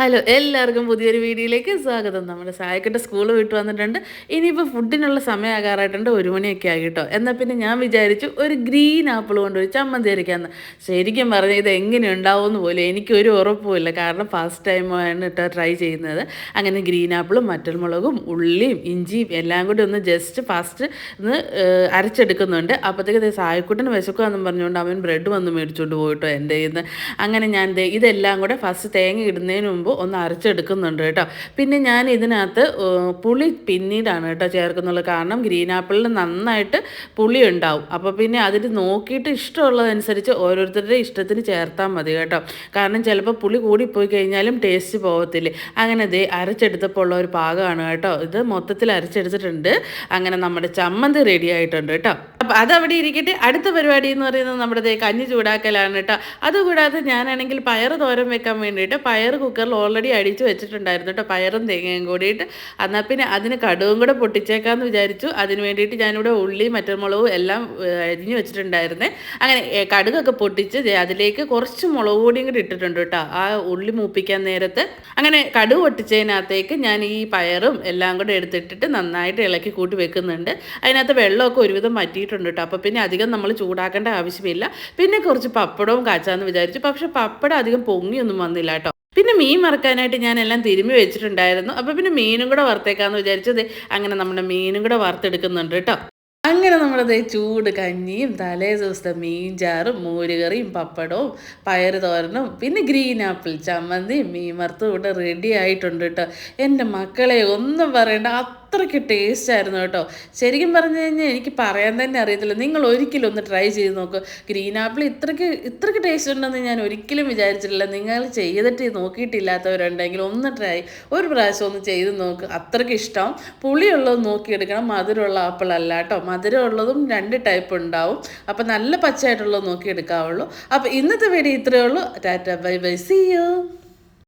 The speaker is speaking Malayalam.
ഹലോ എല്ലാവർക്കും പുതിയൊരു വീഡിയോയിലേക്ക് സ്വാഗതം. നമ്മുടെ സായക്കിட்ட സ്കൂൾ വിട്ട് വന്നിട്ടുണ്ട്. ഇനിയിപ്പോൾ ഫുഡിനുള്ള സമയമാകാറായിട്ടുണ്ട് ഒരു മണിയൊക്കെ ആയി കേട്ടോ. എന്നാൽ പിന്നെ ഞാൻ വിചാരിച്ചു ഒരു ഗ്രീൻ ആപ്പിൾ കൊണ്ട് ഒരു ചമ്മന്തി അരയ്ക്കാമെന്ന് ശരിക്കും പറഞ്ഞാൽ ഇത് എങ്ങനെ ഉണ്ടാവുമെന്ന് പോലും എനിക്കൊരു ഉറപ്പുമില്ല കാരണം ഫസ്റ്റ് ടൈമാണ് കേട്ടോ ട്രൈ ചെയ്യുന്നത്. അങ്ങനെ ഗ്രീൻ ആപ്പിളും മറ്റൽമുളകും ഉള്ളിയും ഇഞ്ചിയും എല്ലാം കൂടി ഒന്ന് ജസ്റ്റ് ഫസ്റ്റ് ഒന്ന് അരച്ചെടുക്കുന്നുണ്ട്. അപ്പോഴത്തേക്ക് സായക്കുട്ടന് വിശക്കുമെന്നും പറഞ്ഞുകൊണ്ട് അവൻ ബ്രെഡ് വന്ന് മേടിച്ചുകൊണ്ട് പോയിട്ടോ എന്റെ ഇന്ന് അങ്ങനെ ഞാൻ ഇതെല്ലാം കൂടെ ഫസ്റ്റ് തേങ്ങ ഇടുന്നതിന് മുമ്പ് ഒന്ന് അരച്ചെടുക്കുന്നുണ്ട് കേട്ടോ. പിന്നെ ഞാൻ ഇതിനകത്ത് പുളി പിന്നീടാണ് കേട്ടോ ചേർക്കുന്നുള്ളത് കാരണം ഗ്രീൻ ആപ്പിളിൽ നന്നായിട്ട് പുളി ഉണ്ടാവും. അപ്പോൾ പിന്നെ അതിൽ നോക്കിയിട്ട് ഇഷ്ടമുള്ളതനുസരിച്ച് ഓരോരുത്തരുടെ ഇഷ്ടത്തിന് ചേർത്താൽ മതി കേട്ടോ. കാരണം ചിലപ്പോൾ പുളി കൂടിപ്പോയി കഴിഞ്ഞാലും ടേസ്റ്റ് പോകത്തില്ലേ അങ്ങനെ ദേ അരച്ചെടുത്തപ്പോൾ ഉള്ള ഒരു പാകമാണ് കേട്ടോ. ഇത് മൊത്തത്തിൽ അരച്ചെടുത്തിട്ടുണ്ട്. അങ്ങനെ നമ്മുടെ ചമ്മന്തി റെഡി ആയിട്ടുണ്ട് കേട്ടോ. അപ്പം അതവിടെ ഇരിക്കട്ടെ. അടുത്ത പരിപാടി എന്ന് പറയുന്നത് നമ്മുടെ കഞ്ഞി ചൂടാക്കലാണ് കേട്ടോ. അതുകൂടാതെ ഞാനാണെങ്കിൽ പയർ തോരൻ വെക്കാൻ വേണ്ടിയിട്ട് പയർ കുക്കറിൽ ഓൾറെഡി അടിച്ച് വെച്ചിട്ടുണ്ടായിരുന്നു കേട്ടോ. പയറും തേങ്ങയും കൂടിയിട്ട്. എന്നാൽ പിന്നെ അതിന് കടുവും കൂടെ പൊട്ടിച്ചേക്കാമെന്ന് വിചാരിച്ചു. അതിന് വേണ്ടിയിട്ട് ഞാനിവിടെ ഉള്ളി മറ്റൽമുളകും എല്ലാം അരിഞ്ഞു വെച്ചിട്ടുണ്ടായിരുന്നേ. അങ്ങനെ കടുകൊക്കെ പൊട്ടിച്ച് അതിലേക്ക് കുറച്ച് മുളക് പൊടിയും കൂടി ഇട്ടിട്ടുണ്ട് കേട്ടോ. ആ ഉള്ളി മൂപ്പിക്കാൻ നേരത്ത്. അങ്ങനെ കടുക് പൊട്ടിച്ചതിനകത്തേക്ക് ഞാൻ ഈ പയറും എല്ലാം കൂടെ എടുത്തിട്ടിട്ട് നന്നായിട്ട് ഇളക്കി കൂട്ടി വെക്കുന്നുണ്ട്. അതിനകത്ത് വെള്ളമൊക്കെ ഒരുവിധം വറ്റിയിട്ടുണ്ട് കേട്ടോ. അപ്പോൾ പിന്നെ അധികം നമ്മൾ ചൂടാക്കേണ്ട ആവശ്യമില്ല. പിന്നെ കുറച്ച് പപ്പടവും കാച്ചാന്ന് വിചാരിച്ചു. പക്ഷെ പപ്പടം അധികം പൊങ്ങിയൊന്നും വന്നില്ല കേട്ടോ. പിന്നെ മീൻ വറുക്കാനായിട്ട് ഞാൻ എല്ലാം തിരുമ്മി വെച്ചിട്ടുണ്ടായിരുന്നു. അപ്പോൾ പിന്നെ മീനും കൂടെ വറുത്തേക്കാന്ന് വിചാരിച്ചത് അങ്ങനെ നമ്മുടെ മീനും കൂടെ വറുത്തെടുക്കുന്നുണ്ട് കേട്ടോ. അങ്ങനെ നമ്മളത് ചൂട് കഞ്ഞിയും തലേ ദിവസത്തെ മീൻ ചാറും മോരുകറിയും പപ്പടവും പയറ് തോരനും പിന്നെ ഗ്രീൻ ആപ്പിൾ ചമ്മന്തിയും മീൻ വറുത്തും ഇവിടെ റെഡി ആയിട്ടുണ്ട് കേട്ടോ. എന്റെ മക്കളെ ഒന്നും പറയണ്ട. അത്രയ്ക്ക് ടേസ്റ്റ് ആയിരുന്നു കേട്ടോ. ശരിക്കും പറഞ്ഞു കഴിഞ്ഞാൽ എനിക്ക് പറയാൻ തന്നെ അറിയത്തില്ല. നിങ്ങൾ ഒരിക്കലും ഒന്ന് ട്രൈ ചെയ്ത് നോക്ക്. ഗ്രീൻ ആപ്പിൾ ഇത്രയ്ക്ക് ഇത്രയ്ക്ക് ടേസ്റ്റ് ഉണ്ടെന്ന് ഞാൻ ഒരിക്കലും വിചാരിച്ചിട്ടില്ല. നിങ്ങൾ ചെയ്തിട്ട് നോക്കിയിട്ടില്ലാത്തവരുണ്ടെങ്കിൽ ഒന്ന് ട്രൈ ഒരു പ്രാവശ്യം ഒന്ന് ചെയ്ത് നോക്ക്. അത്രയ്ക്ക് ഇഷ്ടം. പുളിയുള്ളത് നോക്കിയെടുക്കണം. മധുരമുള്ള ആപ്പിൾ അല്ല കേട്ടോ. മധുരമുള്ളതും രണ്ട് ടൈപ്പ് ഉണ്ടാവും. അപ്പം നല്ല പച്ചയായിട്ടുള്ളത് നോക്കിയെടുക്കാവുള്ളൂ. അപ്പോൾ ഇന്നത്തെ വീഡിയോ ഇത്രയേ ഉള്ളൂ. Tata bye bye see you